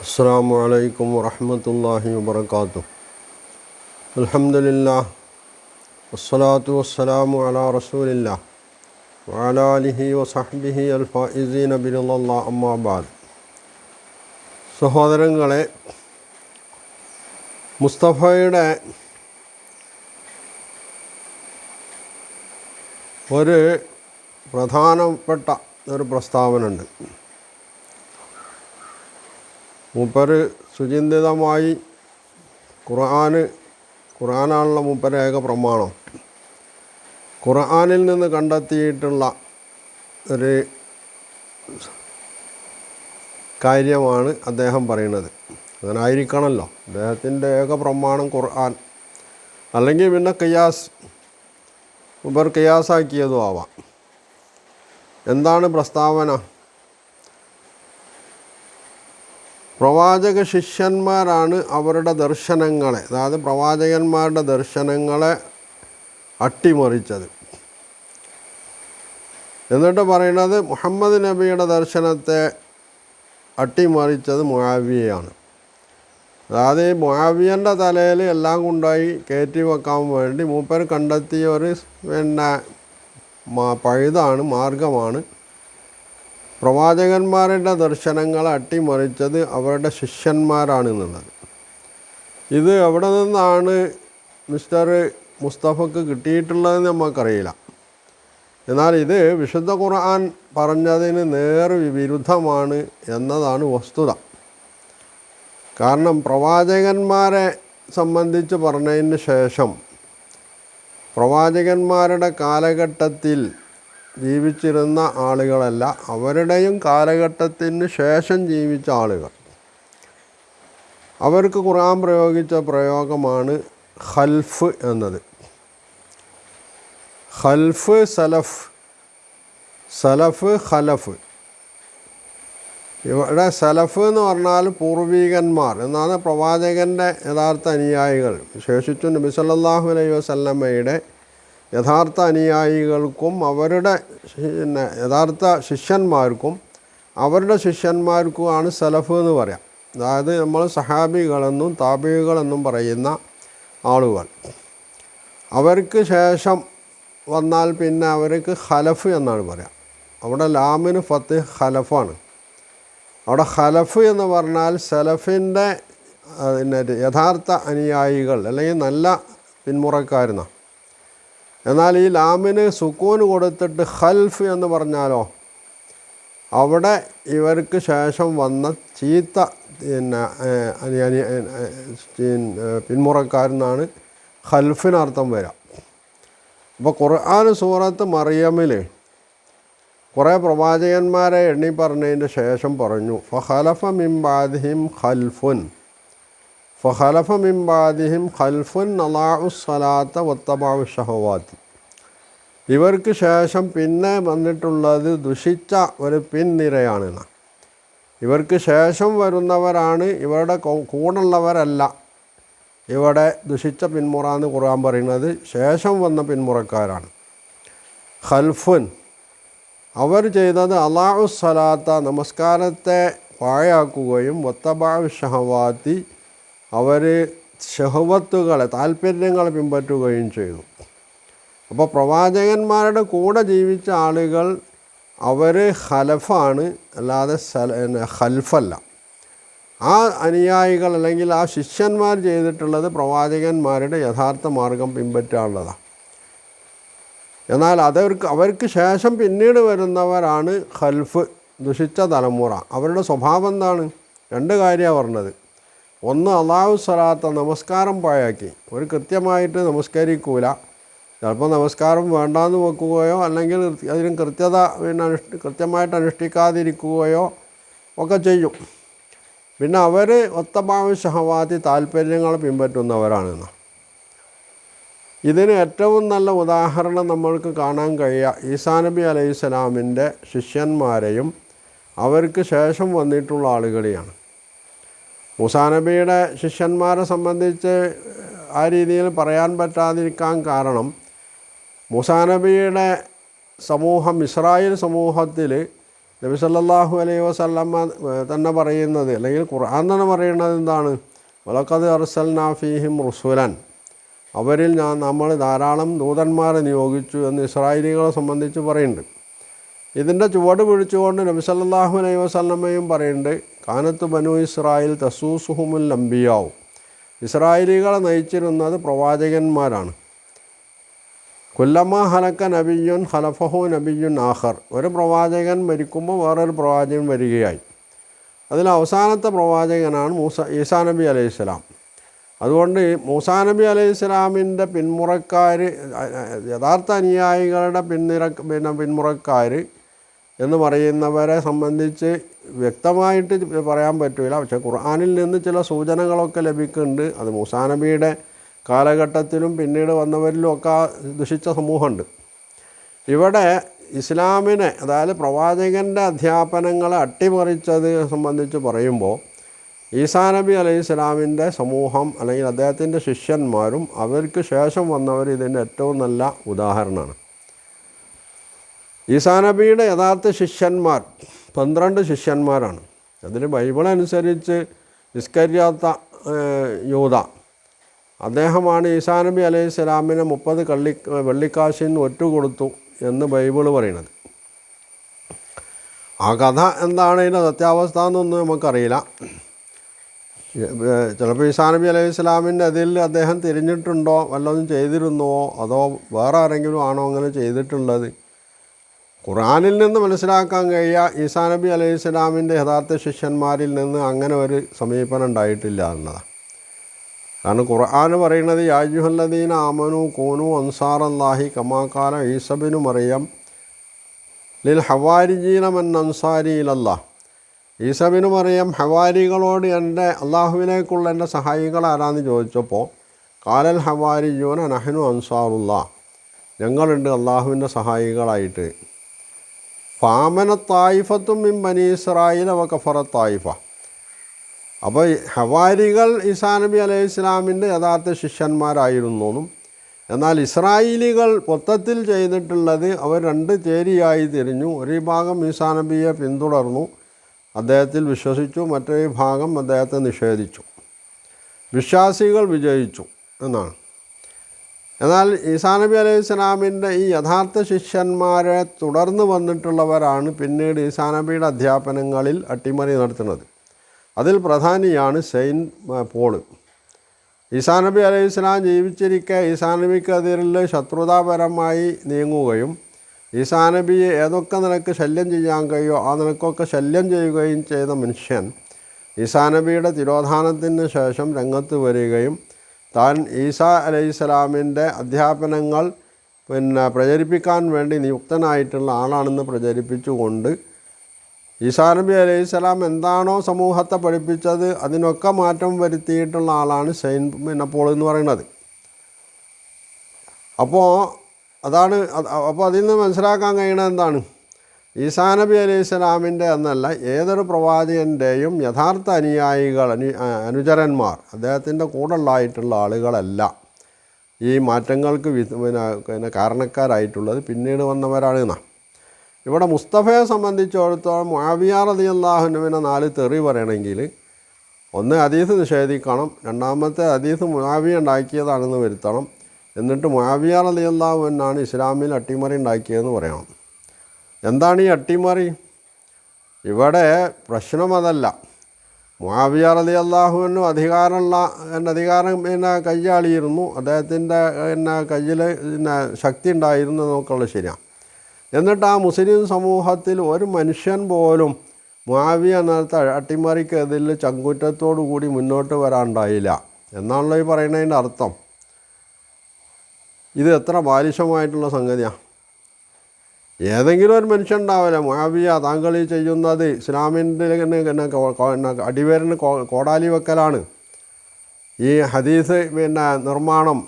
السلام عليكم ورحمة الله وبركاته الحمد لله والصلاة والسلام على رسول الله وعلى آله وصحبه الفائزين برضا الله أما بعد സഹോദരങ്ങളെ മുസ്തഫയുടെ ഒരു പ്രധാനപ്പെട്ട ഒരു പ്രസ്താവന ഉണ്ട് മൂപ്പര് സുചിന്തിതമായി ഖുർആന് ഖുർആനാണല്ലോ മൂപ്പരേക പ്രമാണം. ഖുർആനിൽ നിന്ന് കണ്ടെത്തിയിട്ടുള്ള ഒരു കാര്യമാണ് അദ്ദേഹം പറയുന്നത്. അങ്ങനെ ആയിരിക്കണമല്ലോ അദ്ദേഹത്തിന്റെ ഏക പ്രമാണം ഖുർആൻ. അല്ലെങ്കിൽ പിന്നെ കയ്യാസ് മൂപ്പർ കയ്യാസാക്കിയതും ആവാം. എന്താണ് പ്രസ്താവന? പ്രവാചക ശിഷ്യന്മാരാണ് അവരുടെ ദർശനങ്ങളെ. അതായത് പ്രവാചകന്മാരുടെ ദർശനങ്ങളെ അട്ടിമറിച്ചത്. എന്നിട്ട് പറയുന്നത് മുഹമ്മദ് നബിയുടെ ദർശനത്തെ അട്ടിമറിച്ചത് മുആവിയയാണ്. അതായത് ഈ മുഹാവിയന്റെ തലയിൽ എല്ലാം കൊണ്ടുപോയി കയറ്റി വെക്കാൻ വേണ്ടി മൂപ്പർ കണ്ടെത്തിയ ഒരു പിന്നെ പഴുതാണ് മാർഗമാണ് പ്രവാചകന്മാരുടെ ദർശനങ്ങൾ അട്ടിമറിച്ചത് അവരുടെ ശിഷ്യന്മാരാണ് എന്നുള്ളത് ഇത് എവിടെ നിന്നാണ് മിസ്റ്റർ മുസ്തഫക്ക് കിട്ടിയിട്ടുള്ളതെന്ന് നമുക്കറിയില്ല എന്നാൽ ഇത് വിശുദ്ധ ഖുർആൻ പറഞ്ഞതിന് നേർ വിരുദ്ധമാണ് എന്നതാണ് വസ്തുത. കാരണം പ്രവാചകന്മാരെ സംബന്ധിച്ച് പറഞ്ഞതിന് ശേഷം പ്രവാചകന്മാരുടെ കാലഘട്ടത്തിൽ ജീവിച്ചിരുന്ന ആളുകളല്ല അവരുടെയും കാലഘട്ടത്തിന് ശേഷം ജീവിച്ച ആളുകൾ. അവർക്ക് ഖുർആൻ പ്രയോഗിച്ച പ്രയോഗമാണ് ഖൽഫ് എന്നത്. ഖൽഫ് സലഫ് സലഫ് ഖലഫ്. ഇവിടെ സലഫ് എന്ന് പറഞ്ഞാൽ പൂർവികന്മാർ എന്നാണ് പ്രവാചകന്റെ യഥാർത്ഥ അനുയായികൾ. വിശേഷിച്ചു നബി സല്ലല്ലാഹു അലൈഹി വസല്ലമ്മയുടെ യഥാർത്ഥ അനുയായികൾക്കും അവരുടെ പിന്നെ യഥാർത്ഥ ശിഷ്യന്മാർക്കും അവരുടെ ശിഷ്യന്മാർക്കുമാണ് സലഫ് എന്ന് പറയാം. അതായത് നമ്മൾ സഹാബികളെന്നും താപികളെന്നും പറയുന്ന ആളുകൾ. അവർക്ക് ശേഷം വന്നാൽ പിന്നെ അവർക്ക് ഖലഫ് എന്നാണ് പറയാം. അവിടെ ലാമിന് ഫത്ത് ഖലഫാണ്. അവിടെ ഖലഫ് എന്ന് പറഞ്ഞാൽ സലഫിന്റെ പിന്നെ യഥാർത്ഥ അനുയായികൾ അല്ലെങ്കിൽ നല്ല പിന്മുറക്കാരെന്നാണ് എന്നാൽ ഈ ലാമിന് സുക്കൂന് കൊടുത്തിട്ട് ഹൽഫ് എന്ന് പറഞ്ഞാലോ അവിടെ ഇവർക്ക് ശേഷം വന്ന ചീത്ത പിന്നെ പിന്മുറക്കാരെന്നാണ് ഹൽഫിനർത്ഥം വരാം. അപ്പോൾ ഖുർആൻ സൂറത്ത് മറിയമിൽ കുറേ പ്രവാചകന്മാരെ എണ്ണി പറഞ്ഞതിന്റെ ശേഷം പറഞ്ഞു ഫ ഫഹലഫ മിംബാദിഹിം ഖൽഫുൻ. ഫഹലഫ മിംബാദിഹിം ഖൽഫുൻ നലാഉ സ്വലാത്ത വത്തബാവു ഷഹവാത്തി ഇവർക്ക് ശേഷം പിന്നെ വന്നിട്ടുള്ളത് ദുഷിച്ച ഒരു പിൻനിരയാണ് ഇവർക്ക് ശേഷം വരുന്നവരാണ് ഇവരുടെ കൂടുള്ളവരല്ല ഇവിടെ ദുഷിച്ച പിന്മുറ എന്ന് ഖുർആൻ പറയുന്നത് ശേഷം വന്ന പിന്മുറക്കാരാണ്. ഖൽഫുൻ അവർ ചെയ്തത് സ്വലാത്ത നമസ്കാരത്തെ പാഴാക്കുകയും വത്തബാവ് ഷഹവാത്തി അവർ ഷെഹവത്തുകളെ താല്പര്യങ്ങളെ പിൻപറ്റുകയും ചെയ്തു. അപ്പോൾ പ്രവാചകന്മാരുടെ കൂടെ ജീവിച്ച ആളുകൾ അവർ ഹലഫാണ് അല്ലാതെ പിന്നെ ആ അനുയായികൾ അല്ലെങ്കിൽ ആ ശിഷ്യന്മാർ ചെയ്തിട്ടുള്ളത് പ്രവാചകന്മാരുടെ യഥാർത്ഥ മാർഗം പിൻപറ്റാനുള്ളതാണ് എന്നാൽ അതവർക്ക് അവർക്ക് ശേഷം പിന്നീട് വരുന്നവരാണ് ഹൽഫ് ദുഷിച്ച തലമുറ. അവരുടെ സ്വഭാവം എന്താണ്? രണ്ട് കാര്യമാണ് പറഞ്ഞത്. ഒന്ന് അള്ളാഹു സ്വലാത്ത നമസ്കാരം പാഴാക്കി. ഒരു കൃത്യമായിട്ട് നമസ്കരിക്കൂല. ചിലപ്പോൾ നമസ്കാരം വേണ്ടാന്ന് വെക്കുകയോ അല്ലെങ്കിൽ അതിന് കൃത്യത പിന്നെ അനുഷ്ഠി കൃത്യമായിട്ട് അനുഷ്ഠിക്കാതിരിക്കുകയോ ഒക്കെ ചെയ്യും. പിന്നെ അവർ ഒത്തഭാവ ഷഹവാത്തി താല്പര്യങ്ങൾ പിൻപറ്റുന്നവരാണെന്ന് ഇതിന് ഏറ്റവും നല്ല ഉദാഹരണം നമ്മൾക്ക് കാണാൻ കഴിയുക ഈസാ നബി അലൈഹി സ്വലാമിന്റെ ശിഷ്യന്മാരെയും അവർക്ക് ശേഷം വന്നിട്ടുള്ള ആളുകളെയാണ്. മൂസാ നബിയുടെ ശിഷ്യന്മാരെ സംബന്ധിച്ച് ആ രീതിയിൽ പറയാൻ പറ്റാതിരിക്കാൻ കാരണം മൂസാനബിയുടെ സമൂഹം ഇസ്രായേൽ സമൂഹത്തിൽ നബി സല്ലാഹു അലൈഹി വസല്ലമ്മ തന്നെ പറയുന്നത് അല്ലെങ്കിൽ ഖുർആൻ തന്നെ പറയുന്നത് എന്താണ്? വലക്കത് അർസൽനാ ഫീഹിം റുസുലൻ. അവരിൽ ഞാൻ നമ്മൾ ധാരാളം ദൂതന്മാരെ നിയോഗിച്ചു എന്ന് ഇസ്രായേലികളെ സംബന്ധിച്ച് പറയുന്നുണ്ട്. ഇതിന്റെ ചുവട് പിടിച്ചുകൊണ്ട് നബിസല്ലാഹു അലൈ വസല്ലമ്മയും പറയുന്നുണ്ട് കാനത്ത് ബനു ഇസ്രായേൽ തസൂസുഹുമുൽ അംബിയാവും. ഇസ്രായേലികളെ നയിച്ചിരുന്നത് പ്രവാചകന്മാരാണ്. കൊല്ലമ്മ ഹലക്ക നബിയുൻ ഹലഫഹു നബിയുൻ ആഹർ ഒരു പ്രവാചകൻ മരിക്കുമ്പോൾ വേറൊരു പ്രവാചകൻ വരികയായി. അതിൽ അവസാനത്തെ പ്രവാചകനാണ് മൂസ ഈസാ നബി അലൈഹി സ്വലാം. അതുകൊണ്ട് മൂസാ നബി അലൈഹി സ്വലാമിന്റെ പിന്മുറക്കാർ യഥാർത്ഥ അനുയായികളുടെ പിന്നിര പിന്നെ പിന്മുറക്കാർ എന്ന് പറയുന്നവരെ സംബന്ധിച്ച് വ്യക്തമായിട്ട് പറയാൻ പറ്റില്ല പക്ഷേ ഖുർആാനിൽ നിന്ന് ചില സൂചനകളൊക്കെ ലഭിക്കുന്നുണ്ട്. അത് മൂസാനബിയുടെ കാലഘട്ടത്തിലും പിന്നീട് വന്നവരിലും ഒക്കെ ദുഷിച്ച സമൂഹമുണ്ട്. ഇവിടെ ഇസ്ലാമിനെ അതായത് പ്രവാചകന്റെ അധ്യാപനങ്ങളെ അട്ടിമറിച്ചത് സംബന്ധിച്ച് പറയുമ്പോൾ ഈസാ നബി അലൈഹി ഇസ്ലാമിന്റെ സമൂഹം അല്ലെങ്കിൽ അദ്ദേഹത്തിന്റെ ശിഷ്യന്മാരും അവർക്ക് ശേഷം വന്നവർ ഇതിന്റെ ഏറ്റവും നല്ല ഉദാഹരണമാണ്. ഈസാ നബിയുടെ യഥാർത്ഥ ശിഷ്യന്മാർ പന്ത്രണ്ട് ശിഷ്യന്മാരാണ്. അതിൽ ബൈബിൾ അനുസരിച്ച് നിസ്കരിയാത്ത യൂത. അദ്ദേഹമാണ് ഈസാ നബി അലൈഹി സ്വലാമിനെ മുപ്പത് കള്ളി വെള്ളിക്കാശിന് ഒറ്റ കൊടുത്തു എന്ന് ബൈബിൾ പറയുന്നത്. ആ കഥ എന്താണ് ഇതിന്റെ സത്യാവസ്ഥ എന്നൊന്നും നമുക്കറിയില്ല. ചിലപ്പോൾ ഈസാ നബി അലൈഹി സ്വലാമിന്റെ അതിൽ അദ്ദേഹം തിരിഞ്ഞിട്ടുണ്ടോ വല്ലതും ചെയ്തിരുന്നുവോ അതോ വേറെ ആരെങ്കിലും ആണോ അങ്ങനെ ചെയ്തിട്ടുള്ളത്? ഖുറാനിൽ നിന്ന് മനസ്സിലാക്കാൻ കഴിയുക ഈസാ നബി അലൈഹി സ്വലാമിന്റെ യഥാർത്ഥ ശിഷ്യന്മാരിൽ നിന്ന് അങ്ങനെ ഒരു സമീപനം ഉണ്ടായിട്ടില്ല എന്നതാണ് കാരണം ഖുർആൻ പറയുന്നത് യാജുഹല്ലദീന ആമനു കൂനു അൻസാർ അല്ലാഹി കമാക്കാല ഈസബിനു മറിയം ലിൽ ഹവാരിജീന മൻ അൻസാരിയിലല്ല ഈസബിനു മറിയം ഹവാരികളോട് എന്റെ അള്ളാഹുവിനേക്കുള്ള എന്റെ സഹായികൾ ആരാന്ന് ചോദിച്ചപ്പോൾ കാലൽ ഹവാരിജൂന നഹനു അൻസാറുള്ള ഞങ്ങളുണ്ട് അള്ളാഹുവിന്റെ സഹായികളായിട്ട്. ഫാമന തായിഫത്തും മിൻ ബനി ഇസ്രായേൽ അവ കഫറ തായിഫ. അപ്പോൾ ഹവാരികൾ ഈസാ നബി അലൈഹി ഇസ്ലാമിന്റെ യഥാർത്ഥ ശിഷ്യന്മാരായിരുന്നു എന്നാൽ ഇസ്രായേലികൾ മൊത്തത്തിൽ ചെയ്തിട്ടുള്ളത് അവർ രണ്ട് ചേരിയായി തിരിഞ്ഞു. ഒരു ഭാഗം ഈസാ നബിയെ പിന്തുടർന്നു അദ്ദേഹത്തിൽ വിശ്വസിച്ചു മറ്റൊരു ഭാഗം അദ്ദേഹത്തെ നിഷേധിച്ചു. വിശ്വാസികൾ വിജയിച്ചു എന്നാണ്. എന്നാൽ ഈസാ നബി അലൈഹി സ്വലാമിന്റെ ഈ യഥാർത്ഥ ശിഷ്യന്മാരെ തുടർന്ന് വന്നിട്ടുള്ളവരാണ് പിന്നീട് ഈസാ നബിയുടെ അധ്യാപനങ്ങളിൽ അട്ടിമറി നടത്തുന്നത്. അതിൽ പ്രധാനിയാണ് സെയിൻ പോൾ. ഈസാ നബി അലൈഹി സ്വലാം ജീവിച്ചിരിക്കെ ഈസാ നബിക്കെതിരിൽ ശത്രുതാപരമായി നീങ്ങുകയും ഈസാ നബിയെ ഏതൊക്കെ നിനക്ക് ശല്യം ചെയ്യാൻ കഴിയോ ആ നിനക്കൊക്കെ ശല്യം ചെയ്യുകയും ചെയ്ത മനുഷ്യൻ ഈസാ നബിയുടെ തിരോധാനത്തിന് ശേഷം രംഗത്ത് വരികയും താൻ ഈസാ അലൈഹി സ്വലാമിന്റെ അധ്യാപനങ്ങൾ പിന്നെ പ്രചരിപ്പിക്കാൻ വേണ്ടി നിയുക്തനായിട്ടുള്ള ആളാണെന്ന് പ്രചരിപ്പിച്ചുകൊണ്ട് ഈസാ നബി അലൈഹി സ്വലാം എന്താണോ സമൂഹത്തെ പഠിപ്പിച്ചത് അതിനൊക്കെ മാറ്റം വരുത്തിയിട്ടുള്ള ആളാണ് സെയിൻ പിന്നെ പോൾ എന്ന് പറയുന്നത്. അപ്പോൾ അതാണ് അപ്പോൾ അതിൽ നിന്ന് മനസ്സിലാക്കാൻ കഴിയണത് എന്താണ്? ഈസാ നബി അലൈഹി സ്വലാമിന്റെ എന്നല്ല ഏതൊരു പ്രവാചകന്റെയും യഥാർത്ഥ അനുയായികൾ അനു അനുചരന്മാർ അദ്ദേഹത്തിന്റെ കൂടെയുള്ളായിട്ടുള്ള ആളുകളല്ല. ഈ മാറ്റങ്ങൾക്ക് പിന്നെ പിന്നെ കാരണക്കാരായിട്ടുള്ളത് പിന്നീട് വന്നവരാണ് എന്നാ. ഇവിടെ മുസ്തഫയെ സംബന്ധിച്ചിടത്തോളം മാവിയാർ അതി അള്ളാഹുനുവിനെ നാല് തെറി പറയണമെങ്കിൽ ഒന്ന് അതീസ് നിഷേധിക്കണം രണ്ടാമത്തെ അതീസ് മുആവിയ ഉണ്ടാക്കിയതാണെന്ന് വരുത്തണം. എന്നിട്ട് മുആവിയ അള്ളാഹു എന്നാണ് ഇസ്ലാമിൽ അട്ടിമറി ഉണ്ടാക്കിയതെന്ന് പറയണം. എന്താണ് ഈ അട്ടിമറി? ഇവിടെ പ്രശ്നം അതല്ല. മുആവിയ റലി അള്ളാഹുവിനും അധികാരമുള്ള എന്റെ അധികാരം പിന്നെ കയ്യാളിയിരുന്നു അദ്ദേഹത്തിന്റെ പിന്നെ കയ്യിൽ പിന്നെ ശക്തി ഉണ്ടായിരുന്നു എന്നൊക്കെയുള്ളത് ശരിയാണ് എന്നിട്ട് ആ മുസ്ലിം സമൂഹത്തിൽ ഒരു മനുഷ്യൻ പോലും മാവിയ നേരത്തെ അട്ടിമറിക്കെതിൽ ചങ്കുറ്റത്തോടു കൂടി മുന്നോട്ട് വരാണ്ടായില്ല. എന്നാണല്ലോ ഈ പറയുന്നതിന്റെ അർത്ഥം. ഇത് എത്ര ബാലിശമായിട്ടുള്ള സംഗതിയാണ് ഏതെങ്കിലും ഒരു മനുഷ്യൻ ഉണ്ടാവില്ല മുഹാബിയ താങ്കൾ ഈ ചെയ്യുന്നത് ഇസ്ലാമിന്റെ അടിവേരിന് കോടാലി വെക്കലാണ്. ഈ ഹദീസ് പിന്നെ നിർമ്മാണം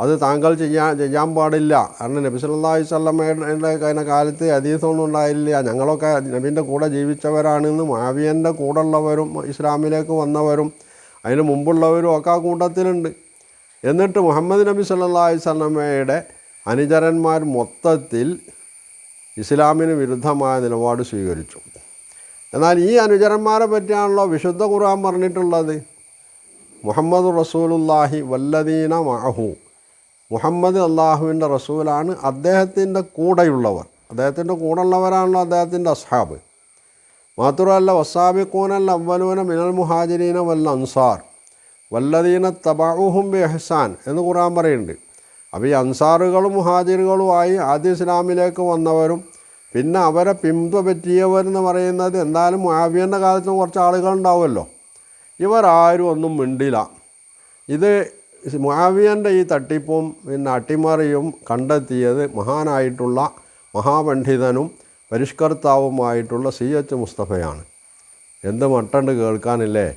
അത് താങ്കൾ ചെയ്യാൻ ചെയ്യാൻ പാടില്ല. കാരണം നബി സല്ലാഹി സ്വല്ലമ്മയുടെ കാലത്ത് ഹദീസൊന്നും ഉണ്ടായില്ല. ഞങ്ങളൊക്കെ നബീന്റെ കൂടെ ജീവിച്ചവരാണെന്ന് മാവിയന്റെ കൂടെ ഉള്ളവരും ഇസ്ലാമിലേക്ക് വന്നവരും അതിന് മുമ്പുള്ളവരും ഒക്കെ ആ കൂട്ടത്തിലുണ്ട്. എന്നിട്ട് മുഹമ്മദ് നബി സല്ലാഹി സ്വല്ലമ്മയുടെ അനുചരന്മാർ മൊത്തത്തിൽ ഇസ്ലാമിന് വിരുദ്ധമായ നിലപാട് സ്വീകരിച്ചു. എന്നാൽ ഈ അനുചരന്മാരെ പറ്റിയാണല്ലോ വിശുദ്ധ ഖുർആൻ പറഞ്ഞിട്ടുള്ളത്. മുഹമ്മദ് റസൂലുല്ലാഹി വല്ലദീന മഅഹു. മുഹമ്മദ് അള്ളാഹുവിന്റെ റസൂലാണ് അദ്ദേഹത്തിന്റെ കൂടെയുള്ളവർ. അദ്ദേഹത്തിന്റെ കൂടെയുള്ളവരാണല്ലോ അദ്ദേഹത്തിന്റെ അസ്ഹാബ്. മാത്രമല്ല വസാബിക്കൂനൽ അവലൂന മിനൽ മുഹാജിരീന വല്ല അൻസാർ. വല്ലദീന തബാഹും ബി എഹ്സാൻ എന്ന് ഖുർആൻ പറയുന്നുണ്ട്. അപ്പോൾ ഈ അൻസാറുകളും മുഹാജിറുകളുമായി ആദ്യ ഇസ്ലാമിലേക്ക് വന്നവരും പിന്നെ അവരെ പിന്തുപറ്റിയവരെന്ന് പറയുന്നത് എന്തായാലും മാവിയന്റെ കാലത്തും കുറച്ച് ആളുകളുണ്ടാവുമല്ലോ. ഇവരാരും ഒന്നും മിണ്ടില്ല. ഇത് മാവിയന്റെ ഈ തട്ടിപ്പും പിന്നെ അട്ടിമറിയും കണ്ടെത്തിയത് മഹാനായിട്ടുള്ള മഹാപണ്ഡിതനും പരിഷ്കർത്താവുമായിട്ടുള്ള സി എച്ച് മുസ്തഫയാണ്. എന്ത് മട്ടണ്ട് കേൾക്കാനില്ലേ?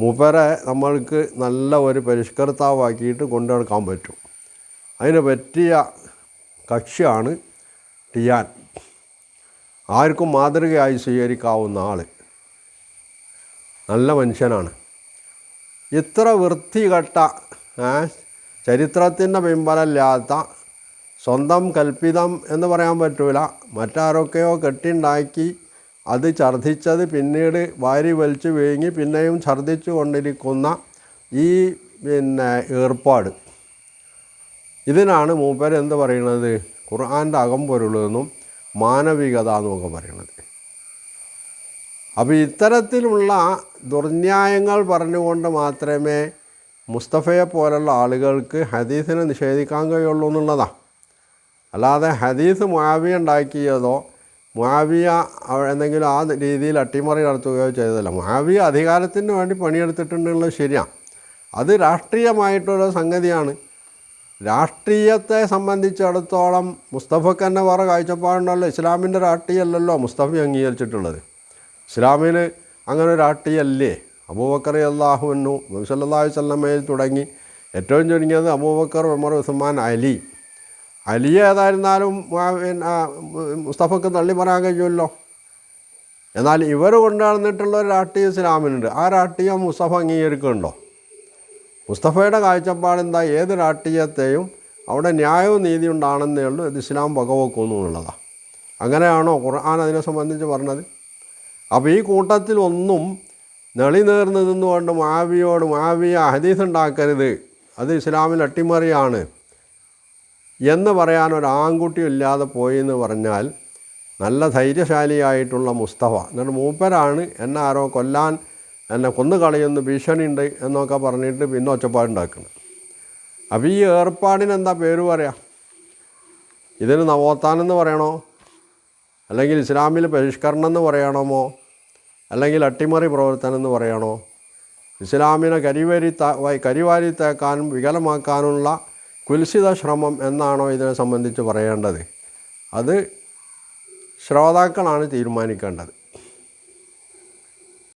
മൂപ്പരെ നമ്മൾക്ക് നല്ല ഒരു പരിഷ്കർത്താവാക്കിയിട്ട് കൊണ്ടു നടക്കാൻ പറ്റും. അതിന് പറ്റിയ കക്ഷിയാണ് ടിയാൻ. ആർക്കും മാതൃകയായി സ്വീകരിക്കാവുന്ന ആൾ നല്ല മനുഷ്യനാണ്. ഇത്ര വൃത്തികെട്ട ചരിത്രത്തിന്റെ പിൻബലമില്ലാത്ത സ്വന്തം കൽപ്പിതം എന്ന് പറയാൻ പറ്റൂല. മറ്റാരൊക്കെയോ കെട്ടിണ്ടാക്കി അത് ഛർദ്ദിച്ചത് പിന്നീട് വാരി വലിച്ചു വീങ്ങി പിന്നെയും ഛർദ്ദിച്ചു കൊണ്ടിരിക്കുന്ന ഈ പിന്നെ ഏർപ്പാട്. ഇതിനാണ് മൂപ്പർ എന്ത് പറയുന്നത്? ഖുർആന്റെ അകംപൊരുളെന്നും മാനവികത എന്നൊക്കെ പറയുന്നത്. അപ്പോൾ ഇത്തരത്തിലുള്ള ദുർന്യായങ്ങൾ പറഞ്ഞുകൊണ്ട് മാത്രമേ മുസ്തഫയെ പോലുള്ള ആളുകൾക്ക് ഹദീസിനെ നിഷേധിക്കാൻ കഴിയുള്ളൂ എന്നുള്ളതാണ് അല്ലാതെ ഹദീസ് മാവി ഉണ്ടാക്കിയതോ മുആവിയ അവ- എന്തെങ്കിലും ആ രീതിയിൽ അട്ടിമറി നടത്തുകയോ ചെയ്തതല്ല. മുആവിയ അധികാരത്തിന് വേണ്ടി പണിയെടുത്തിട്ടുണ്ടെന്നുള്ളത് ശരിയാണ് അത് രാഷ്ട്രീയമായിട്ടുള്ള സംഗതിയാണ്. രാഷ്ട്രീയത്തെ സംബന്ധിച്ചിടത്തോളം മുസ്തഫക്ക് തന്നെ വേറെ കാഴ്ചപ്പാടുണ്ടല്ലോ. ഇസ്ലാമിന്റെ രാഷ്ട്രീയമല്ലല്ലോ മുസ്തഫ അംഗീകരിച്ചിട്ടുള്ളത്. ഇസ്ലാമിന് അങ്ങനെ ഒരു രാഷ്ട്രീയമല്ലേ അബൂബക്കർ അള്ളാഹുവിനു നബ്സല്ലാഹു വല്ലമയിൽ തുടങ്ങി ഏറ്റവും ചുരുങ്ങിയത് അബൂബക്കർ ഉമർ ഉസ്മാൻ അലി അലി ഏതായിരുന്നാലും പിന്നെ, മുസ്തഫക്ക് തള്ളി പറയാൻ കഴിയുമല്ലോ. എന്നാൽ ഇവർ കൊണ്ടുവന്നിട്ടുള്ള ഒരു രാഷ്ട്രീയ ഇസ്ലാമിനുണ്ട്. ആ രാഷ്ട്രീയം മുസ്തഫ അംഗീകരിക്കുന്നുണ്ടോ? മുസ്തഫയുടെ കാഴ്ചപ്പാട് എന്താ? ഏത് രാഷ്ട്രീയത്തെയും അവിടെ ന്യായവും നീതി ഉണ്ടാണെന്നേ ഉള്ളൂ. ഇത് ഇസ്ലാം വകവെക്കുന്നു എന്നുള്ളതാണ് അങ്ങനെയാണോ ഖുർആൻ അതിനെ സംബന്ധിച്ച് പറഞ്ഞത്? അപ്പോൾ ഈ കൂട്ടത്തിൽ ഒന്നും നെളി നേർന്ന് നിന്നുകൊണ്ട് മാവിയോട് മാവിയ ഹദീസ് ഉണ്ടാക്കരുത്. അത് ഇസ്ലാമിൽ അട്ടിമറിയാണ്. എന്ന് പറയാൻ ഒരു ആൺകുട്ടിയും ഇല്ലാതെ പോയി എന്ന് പറഞ്ഞാൽ നല്ല ധൈര്യശാലിയായിട്ടുള്ള മുസ്തഫ. എന്നിട്ട് മൂപ്പരാണ് എന്നെ ആരോ കൊല്ലാൻ എന്നെ കൊന്നു കളയുന്ന ഭീഷണിയുണ്ട് എന്നൊക്കെ പറഞ്ഞിട്ട് പിന്നെ ഒച്ചപ്പാടുണ്ടാക്കുന്നത് അപ്പോൾ ഈ ഏർപ്പാടിന് എന്താ പേര് പറയാം? ഇതിന് നവോത്താനെന്ന് പറയണോ? അല്ലെങ്കിൽ ഇസ്ലാമിൽ പരിഷ്കരണം എന്ന് പറയണമോ അല്ലെങ്കിൽ അട്ടിമറി പ്രവർത്തനം എന്ന് പറയണോ? ഇസ്ലാമിനെ കരിവരി കരിവാരി തേക്കാനും വികലമാക്കാനുള്ള കുൽസിത ശ്രമം എന്നാണോ ഇതിനെ സംബന്ധിച്ച് പറയേണ്ടത്? അത് ശ്രോതാക്കളാണ് തീരുമാനിക്കേണ്ടത്.